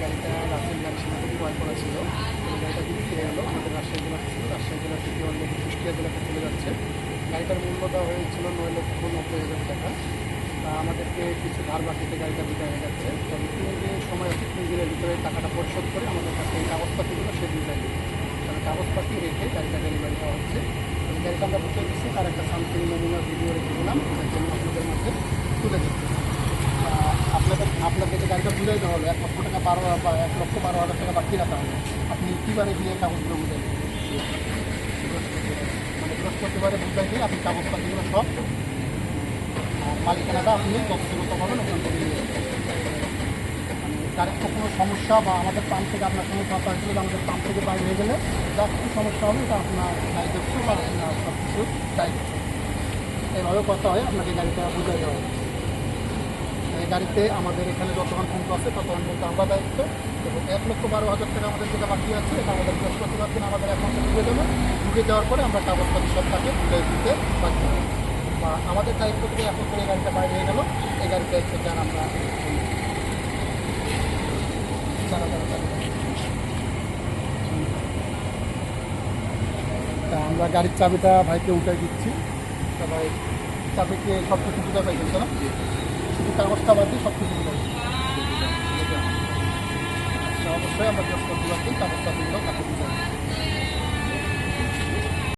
গাড়িটা রাতের ম্যাক্সিমাম ক্রয় করা ছিল গাড়িটা বিক্রি হয়ে গেল আমাদের রাজশাহী রাজশাহী থেকে অলরেডি কুষ্টিয়া জেলাতে চলে যাচ্ছে গাড়িটার মূল্য দেওয়া হয়েছিল নয় লক্ষ নব্বই হাজার টাকা আমাদেরকে কিছু ধার বাকিতে গাড়িটা হয়ে যাচ্ছে তবে সময় আছে তিন ভিতরে টাকাটা পরিশোধ করে আমাদের কাছে এই কাগজপাতিগুলো সে দিয়ে দেবে তাহলে কাগজপাতি রেখে গাড়িটা ডেলিভারি দেওয়া হচ্ছে গাড়িটা আমরা বুঝতে দিচ্ছি, তার একটা বুঝাই দেওয়া হলো এক লক্ষ টাকা বারো বা এক লক্ষ বারো হাজার টাকা বাকি রাখা হলো আপনি কীবারে দিয়ে কাগজগুলো বুঝাই মানে বৃহস্পতিবারে বুঝাই দিয়ে আপনি কাগজপাতিগুলো সব মালিকানাটা আপনি তথ্যগতভাবে ওখান থেকে ডাইরেক্ট কোনো সমস্যা বা আমাদের পাম্প থেকে আপনার কোনো কথা আসলে আমাদের পাম্প থেকে বাইরে হয়ে গেলে যা কিছু সমস্যা হবে এটা আপনার দায়িত্ব বা আপনার সব কিছু দায়িত্ব। এইভাবে কথা হয়, আপনাকে গাড়িটা বুঝাই দেওয়া হবে। এই গাড়িতে আমাদের এখানে যতক্ষণ পর্যন্ত আছে ততক্ষণ পর্যন্ত আমরা দায়িত্ব এবং এক লক্ষ বারো হাজার টাকা আমাদের যেটা বাকি আছে এটা আমাদের বৃহস্পতিবার দিন আমাদের অ্যাকাউন্টে ঢুকে দেবে ঢুকে দেওয়ার পরে আমরা কাগজপাতি সব তাকে তুলে দিতে বাকি বা আমাদের দায়িত্ব থেকে এখন করে গাড়িটা বাইরে হয়ে গেল। এই গাড়িতে দায়িত্ব যান আমরা তা আমরা গাড়ির চাবিটা ভাইকে উঠে দিচ্ছি। সবাই চাবিকে সব কিছু বুঝা পাইছেন তো না শুধু কাগজটা বাদ দিয়ে সব কিছু বুঝা অবশ্যই আমরা বৃহস্পতিবার দিন কাগজটা দিলেও তাকে বুঝাই